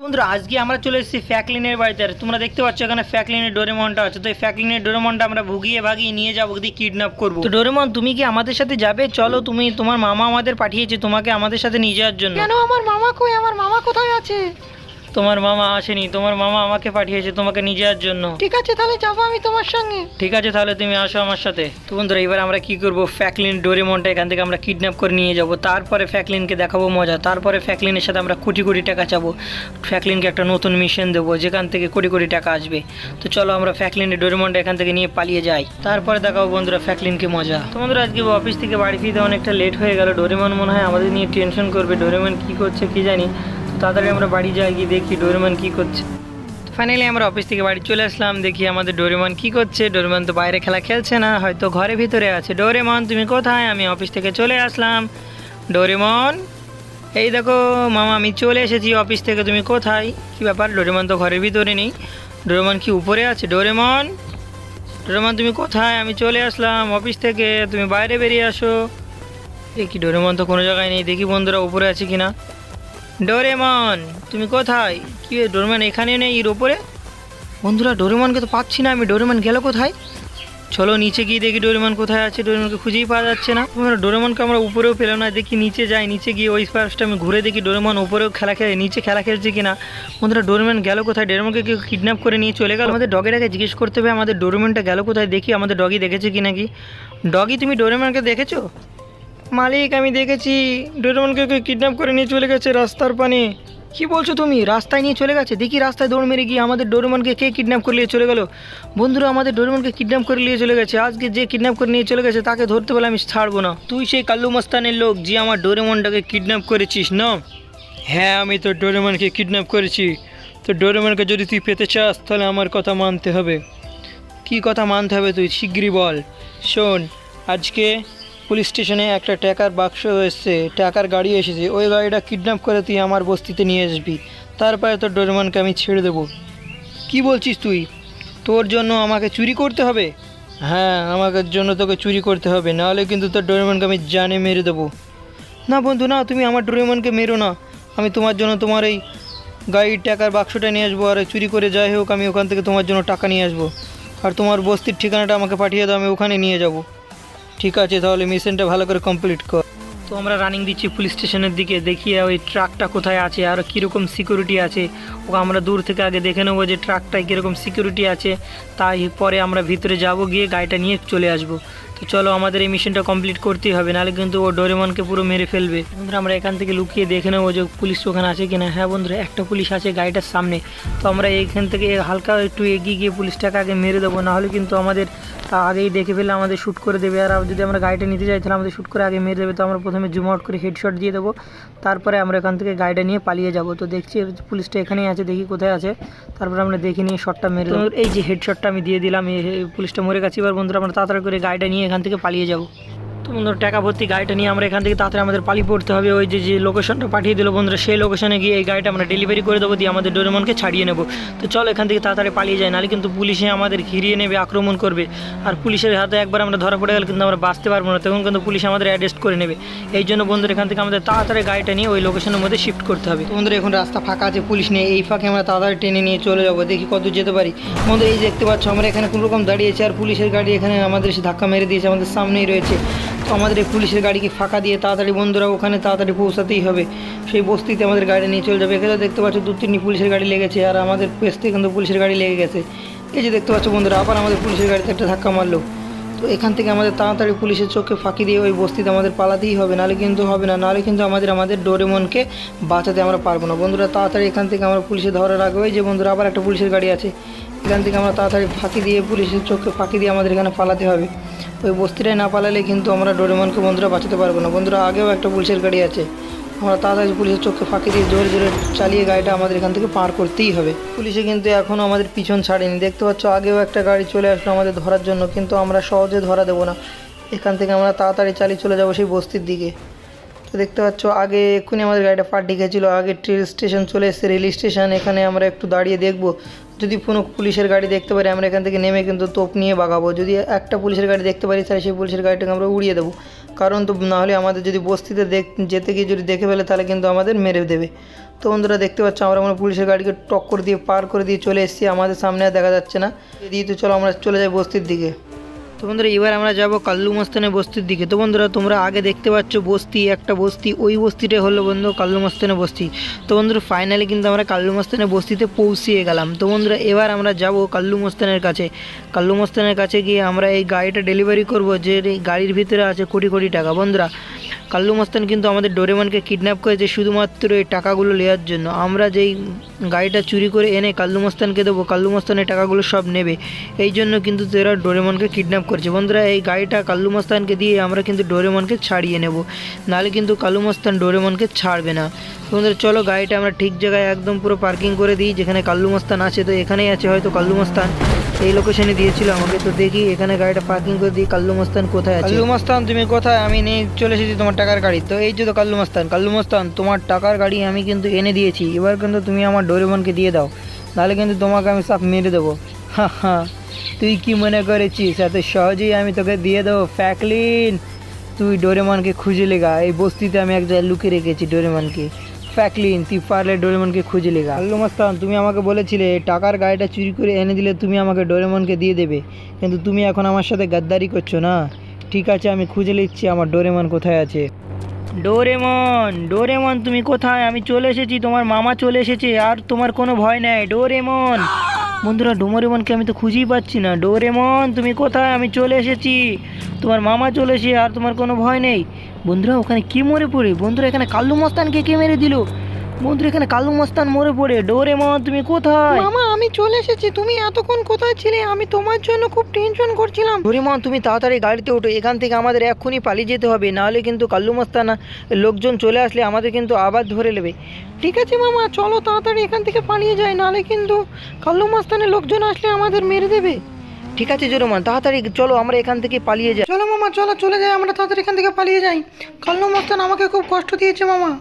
বন্ধুরা আজকে আমরা চলে এসেছি ফ্যাকলিনের বাড়িতে। আর তোমরা দেখতে পাচ্ছ এখানে ফ্যাকলিনের ডোরেমনটা আছে। তো এই ফ্যাকলিনের ডোরেমনটা আমরা ভুগিয়ে ভাগিয়ে নিয়ে যাব দিয়ে কিডন্যাপ করব। তো ডোরেমন তুমি কি আমাদের সাথে যাবে? চলো তুমি তোমার মামা আমাদের পাঠিয়েছে তোমাকে আমাদের সাথে নিয়ে যাওয়ার জন্য। কেন? আমার মামা কই? আমার মামা কোথায় আছে? তোমার মামা আসেনি তোমার মামা আমাকে পাঠিয়েছে তোমাকে নিয়ে যাওয়ার জন্য। ঠিক আছে তাহলে যাব আমি তোমার সঙ্গে। ঠিক আছে তাহলে তুমি আসো আমার সাথে। তো বন্ধুরা এবার আমরা কি করব? ফ্যাকলিন ডোরেমনটা এখান থেকে আমরা কিডন্যাপ করে নিয়ে যাব। তারপরে ফ্যাকলিনকে দেখাবো মজা। তারপরে ফ্যাকলিনের সাথে আমরা কোটি কোটি টাকা চাবো। ফ্যাকলিনকে একটা নতুন মিশন দেবো যেখান থেকে কোটি কোটি টাকা আসবে। তো চলো আমরা ফ্যাকলিনের ডোরেমনটা এখান থেকে নিয়ে পালিয়ে যাই। তারপরে দেখাবো বন্ধুরা ফ্যাকলিনকে মজা। তো বন্ধুরা আজকে অফিস থেকে বাড়ি ফিরতে অনেকটা লেট হয়ে গেল। ডোরেমন মনে হয় আমাদের নিয়ে টেনশন করবে। ডোরেমন কি করছে কি জানি। তাড়াতাড়ি আমরা বাড়ি যাই, গিয়ে দেখি ডোরেমন কি করছে। ফাইনালি আমরা অফিস থেকে বাড়ি চলে আসলাম, দেখি আমাদের ডোরেমন কি করছে। ডোরেমন তো বাইরে খেলা খেলছে না, হয়তো ঘরে ভিতরে আছে। ডোরেমন, তুমি কোথায়? আমি অফিস থেকে চলে আসলাম। ডোরেমন, এই দেখো, মামা, আমি চলে এসেছি অফিস থেকে, তুমি কোথায়? কি ব্যাপার? ডোরেমন তো ঘরের ভিতরে নেই। ডোরেমন কি উপরে আছে? ডোরেমন ডোরেমন, তুমি কোথায়? আমি চলে আসলাম অফিস থেকে, তুমি বাইরে বেরিয়ে আসো। দেখি, ডোরেমন তো কোনো জায়গায় নেই। দেখি বন্ধুরা উপরে আছে কিনা। ডোরেমন, তুমি কোথায়? কি ডোরেমন এখানে নেই এর ওপরে বন্ধুরা, ডোরেমনকে তো পাচ্ছি না, আমি ডোরেমন গেল কোথায়? চলো নিচে গিয়ে দেখি ডোরেমন কোথায় আছে, ডোরেমনকে খুঁজেই পাওয়া যাচ্ছে না। বন্ধুরা, ডোরেমনকে আমরা উপরেও পেলাম না, দেখি নিচে যাই, নিচে গিয়ে ওই পাশটা আমি ঘুরে দেখি ডোরেমন উপরেও খেলা খেলে, নিচে খেলা খেলছে কিনা। বন্ধুরা, ডোরেমন গেল কোথায়? ডোরেমনকে কেউ কিডন্যাপ করে নিয়ে চলে গেল। আমাদের ডগেটাকে জিজ্ঞেস করতে হবে, আমাদের ডোরেমনটা গেল কোথায়? দেখি আমাদের ডগি দেখেছে কি? নাকি ডগি তুমি ডোরেমনকে দেখেছ? মালিক, আমি দেখেছি ডোরেমনকে কেউ কিডন্যাপ করে নিয়ে চলে গেছে রাস্তার পানে। কি বলছো তুমি? রাস্তায় নিয়ে চলে গেছে? দেখি রাস্তায় দৌড় মেরে গিয়ে আমাদের ডোরেমনকে কে কিডন্যাপ করে নিয়ে চলে গেল? বন্ধুরা, আমাদের ডোরেমনকে কিডন্যাপ করে নিয়ে চলে গেছে। আজকে যে কিডন্যাপ করে নিয়ে চলে গেছে, তাকে ধরতে বলে আমি ছাড়বো না। তুই সেই কাল্লু মস্তানের লোক, যে আমার ডোরেমনটাকে কিডন্যাপ করেছিস, না? হ্যাঁ আমি তো ডোরেমনকে কিডন্যাপ করেছি। তো ডোরেমনকে যদি তুই পেতে চাস, তাহলে আমার কথা মানতে হবে। কি কথা মানতে হবে তুই? শিগগিরই বল। শোন, আজকে পুলিশ স্টেশনে একটা টাকার বাক্স এসছে, টাকার গাড়ি এসেছে, ওই গাড়িটা কিডন্যাপ করে তুই আমার বস্তিতে নিয়ে আসবি। তারপরে তোর ডোরেমনকে আমি ছেড়ে দেবো। কি বলছিস তুই? তোর জন্য আমাকে চুরি করতে হবে? হ্যাঁ আমাকে জন্য তোকে চুরি করতে হবে, নাহলে কিন্তু তোর ডোরেমনকে আমি জানে মেরে দেবো। না বন্ধু, না, তুমি আমার ডোরেমনকে মেরো না। আমি তোমার জন্য তোমার এই গাড়ির টাকার বাক্সটা নিয়ে আসব, আর চুরি করে যাই হোক, আমি ওখান থেকে তোমার জন্য টাকা নিয়ে আসব। আর তোমার বস্তির ঠিকানাটা আমাকে পাঠিয়ে দাও, আমি ওখানে নিয়ে যাব। ঠিক আছে, তাহলে মিশনটা ভালো করে কমপ্লিট কর। তো আমরা রানিং দিচ্ছি পুলিশ স্টেশনের দিকে, দেখি ওই ট্রাকটা কোথায় আছে আর কীরকম সিকিউরিটি আছে। ও আমরা দূর থেকে আগে দেখে নেব যে ট্রাকটায় কীরকম সিকিউরিটি আছে। তাই পরে আমরা ভিতরে যাব, গিয়ে গাড়িটা নিয়ে চলে আসব। তো চলো আমাদের এই মিশনটা কমপ্লিট করতেই হবে, নাহলে কিন্তু ও ডোরেমনকে পুরো মেরে ফেলবে। বন্ধুরা, আমরা এখান থেকে লুকিয়ে দেখে নেব যে পুলিশ ওখানে আছে কিনা। হ্যাঁ বন্ধুরা, একটা পুলিশ আছে গাড়িটার সামনে। তো আমরা এইখান থেকে হালকা একটু এগিয়ে গিয়ে পুলিশটাকে আগে মেরে দেবো, নাহলে কিন্তু আমাদের, তা আগেই দেখে ফেলে আমাদের শ্যুট করে দেবে। আর যদি আমরা গাড়িটা নিতে যাই, তাহলে আমাদের শ্যুট করে আগে মেরে দেবে। তো আমরা প্রথমে জুম আউট করে হেডশট দিয়ে দেবো। তারপরে আমরা এখান থেকে গাড়িটা নিয়ে পালিয়ে যাব। তো দেখছি পুলিশটা এখানেই আছে, দেখি কোথায় আছে। তারপরে আমরা দেখে নিয়ে শটটা মেরে দেবো। এই যে হেডশটটা আমি দিয়ে দিলাম এই পুলিশটা মরে গেছে। এবার বন্ধুরা, আমরা তাড়াতাড়ি করে গাড়িটা নিয়ে এখান থেকে পালিয়ে যাব। তো বন্ধুরা টাকা ভর্তি গাড়িটা নিয়ে আমরা এখান থেকে তাড়াতাড়ি আমাদের পালিয়ে পড়তে হবে। ওই যে যে লোকেশনটা পাঠিয়ে দিল বন্ধুরা, সেই লোকেশনে গিয়ে এই গাড়িটা আমরা ডেলিভারি করে দেবো, দিয়ে আমাদের ডোরেমনকে ছাড়িয়ে নেব। তো চলো এখান থেকে তাড়াতাড়ি পালিয়ে যায় নাহলে কিন্তু পুলিশে আমাদের ঘিরিয়ে নেবে, আক্রমণ করবে। আর পুলিশের হাতে একবার আমরা ধরা পড়ে গেলে কিন্তু আমরা বাঁচতে পারব না, তখন কিন্তু পুলিশ আমাদের অ্যাড্রেস্ট করে নেবে। এই জন্য বন্ধুরা, এখান থেকে আমাদের তাড়াতাড়ি গাড়িটা নিয়ে ওই লোকেশনের মধ্যে শিফট করতে হবে। বন্ধুরা, এখন রাস্তা ফাঁকা আছে, পুলিশ নেই, এই ফাঁকে আমরা তাড়াতাড়ি টেনে নিয়ে চলে যাব, দেখি কত যেতে পারি। বন্ধুরা, এই দেখতে পাচ্ছ, আমরা এখানে কোনো রকম দাঁড়িয়েছি আর পুলিশের গাড়ি এখানে আমাদের ধাক্কা মেরে দিয়েছে, আমাদের সামনেই রয়েছে। তো আমাদের এই পুলিশের গাড়িকে ফাঁকা দিয়ে তাড়াতাড়ি বন্ধুরা ওখানে তাড়াতাড়ি পৌঁছাতেই হবে। সেই বস্তিতে আমাদের গাড়ি নিয়ে চলে যাবে। এখানে দেখতে পাচ্ছ দু তিনটি পুলিশের গাড়ি লেগেছে আর আমাদের পেস্তে কিন্তু পুলিশের গাড়ি লেগে গেছে। এই যে দেখতে পাচ্ছ বন্ধুরা, আবার আমাদের পুলিশের গাড়িতে একটা ধাক্কা মারলো। এখান থেকে আমাদের তাড়াতাড়ি পুলিশের চোখে ফাঁকি দিয়ে ওই বস্তিতে আমাদের পালাতেই হবে, নাহলে কিন্তু হবে না, নাহলে কিন্তু আমাদের আমাদের ডোরেমনকে বাঁচাতে আমরা পারব না। বন্ধুরা, তাড়াতাড়ি এখান থেকে আমরা পুলিশে আগে ওই যে বন্ধুরা, আবার একটা পুলিশের গাড়ি আছে, এখান থেকে আমরা তাড়াতাড়ি ফাঁকি দিয়ে পুলিশের চোখে ফাঁকি দিয়ে আমাদের এখানে পালাতে হবে। ওই বস্তিটায় না পালালে কিন্তু আমরা ডোরেমনকে বন্ধুরা বাঁচাতে পারব না। বন্ধুরা, আগেও একটা পুলিশের গাড়ি আছে আমরা তাড়াতাড়ি পুলিশের চোখে ফাঁকি দিয়ে জোরে জোরে চালিয়ে গাড়িটা আমাদের এখান থেকে পার করতেই হবে। পুলিশে কিন্তু এখনও আমাদের পিছন ছাড়েনি। দেখতে পাচ্ছ, আগেও একটা গাড়ি চলে আসলো আমাদের ধরার জন্য, কিন্তু আমরা সহজে ধরা দেবো না। এখান থেকে আমরা তাড়াতাড়ি চালিয়ে চলে যাব সেই বস্তির দিকে। তো দেখতে পাচ্ছ, আগে এক্ষুনি আমাদের গাড়িটা পাল্টে গেছিল, আগে ট্রেন স্টেশন চলে এসেছে, রেল স্টেশন, এখানে আমরা একটু দাঁড়িয়ে দেখব। যদি কোনো পুলিশের গাড়ি দেখতে পারি, আমরা এখান থেকে নেমে কিন্তু তোপ নিয়ে বাগাবো। যদি একটা পুলিশের গাড়ি দেখতে পারি, তাহলে সেই পুলিশের গাড়িটাকে আমরা উড়িয়ে দেবো। কারণ তো নাহলে আমাদের যদি বস্তিতে দেখ যেতে গিয়ে যদি দেখে ফেলে, তাহলে কিন্তু আমাদের মেরে দেবে। তো বন্ধুরা দেখতে পাচ্ছ, আমরা আমরা পুলিশের গাড়িকে টক্কর দিয়ে পার করে দিয়ে চলে এসেছি। আমাদের সামনে আর দেখা যাচ্ছে না। দিয়ে তো চলো, আমরা চলে যাই বস্তির দিকে। তো বন্ধুরা, এবার আমরা যাব কাল্লু মস্তানের বস্তির দিকে। তো বন্ধুরা, তোমরা আগে দেখতে পাচ্ছ বস্তি, একটা বস্তি, ওই বস্তিটাই হলো বন্ধু কাল্লু মস্তানের বস্তি। তো বন্ধুরা ফাইনালি কিন্তু আমরা কাল্লু মস্তানের বস্তিতে পৌঁছিয়ে গেলাম। তো বন্ধুরা, এবার আমরা যাব কাল্লু মস্তানের কাছে। কাল্লু মস্তানের কাছে গিয়ে আমরা এই গাড়িটা ডেলিভারি করব, যে গাড়ির ভিতরে আছে কোটি কোটি টাকা। বন্ধুরা কাল্লু মস্তান কিন্তু আমাদের ডোরেমনকে কিডন্যাপ করেছে শুধুমাত্র এই টাকাগুলো নেওয়ার জন্য। আমরা যেই গাড়িটা চুরি করে এনে কাল্লু মস্তানকে দেবো, কাল্লু মস্তান এই টাকাগুলো সব নেবে। এই জন্য কিন্তু তারা ডোরেমনকে কিডন্যাপ করছে। বন্ধুরা, এই গাড়িটা কাল্লু মস্তানকে দিয়ে আমরা কিন্তু ডোরেমনকে ছাড়িয়ে নেব। নাহলে কিন্তু কাল্লু মস্তান ডোরেমনকে ছাড়বে না। বন্ধুরা, চলো গাড়িটা আমরা ঠিক জায়গায় একদম পুরো পার্কিং করে দিই, যেখানে কাল্লু মস্তান আছে। তো এখানেই আছে হয়তো কাল্লু মস্তান। এই লোকেশনে দিয়েছিল আমাকে। তো দেখি এখানে গাড়িটা পার্কিং করে দিই কাল্লু মস্তান কোথায় আছে? কাল্লু মস্তান, তুমি কোথায়? আমি নিয়ে চলে এসেছি তোমার টাকার গাড়ি। তো এই যে তো কাল্লু মস্তান কাল্লু মস্তান, তোমার টাকার গাড়ি আমি কিন্তু এনে দিয়েছি। এবার কিন্তু তুমি আমার ডোরেমনকে দিয়ে দাও। নাহলে কিন্তু তোমাকে আমি সব মেরে দেবো। হা হা। তুই কি মনে করেছিস? এত সহজেই আমি তোকে দিয়ে দেবো, ফ্যাকলিন! তুই ডোরেমনকে খুঁজে লেগা। এই বস্তিতে আমি এক জায়গায় লুকিয়ে রেখেছি ডোরেমনকে ফ্যাকলিন তুই পারলে ডোরেমনকে খুঁজে লেগা আল্লু মাস্তান তুমি আমাকে বলেছিলে টাকার গাড়িটা চুরি করে এনে দিলে তুমি আমাকে ডোরেমনকে দিয়ে দেবে কিন্তু তুমি এখন আমার সাথে গাদ্দারি করছ না ঠিক আছে আমি খুঁজে নিচ্ছি আমার ডোরেমন কোথায় আছে ডোরেমন ডোরেমন তুমি কোথায় আমি চলে এসেছি তোমার মামা চলে এসেছে আর তোমার কোনো ভয় নেই ডোরেমন বন্ধুরা, ডোমোরেমনকে আমি তো খুঁজেই পাচ্ছি না। ডোরেমন, তুমি কোথায়? আমি চলে এসেছি। তোমার মামা চলেছে আর তোমার কোনো ভয় নেই। বন্ধুরা, ওখানে কি মরে পড়ে? বন্ধুরা, এখানে কাল্লু মস্তানকে কে মেরে দিল? বন্ধুরা এখানে কাল্লু মস্তান মরে পড়ে। ডোরেমন তুমি কোথায়? মামা আমি চলে এসেছি। তুমি এতক্ষণ কোথায় ছিলে? আমি তোমার জন্য খুব টেনশন করছিলাম। ডোরেমন তুমি তাড়াতাড়ি গাড়িতে ওঠো। এখান থেকে আমাদের এক্ষুনি পালিয়ে যেতে হবে। নাহলে কিন্তু কাল্লু মস্তানা লোকজন চলে আসলে আমাদের কিন্তু আবার ধরে নেবে। ঠিক আছে মামা চলো তাড়াতাড়ি এখান থেকে পালিয়ে যাই। নাহলে কিন্তু কাল্লু মাস্তানের লোকজন আসলে আমাদের মেরে দেবে। ঠিক আছে জোরেমন তাড়াতাড়ি চলো আমরা এখান থেকে পালিয়ে যাই। চলো মামা চলো চলে যাই। আমরা তাড়াতাড়ি এখান থেকে পালিয়ে যাই। কাল্লু মাস্তান আমাকে খুব কষ্ট দিয়েছে মামা।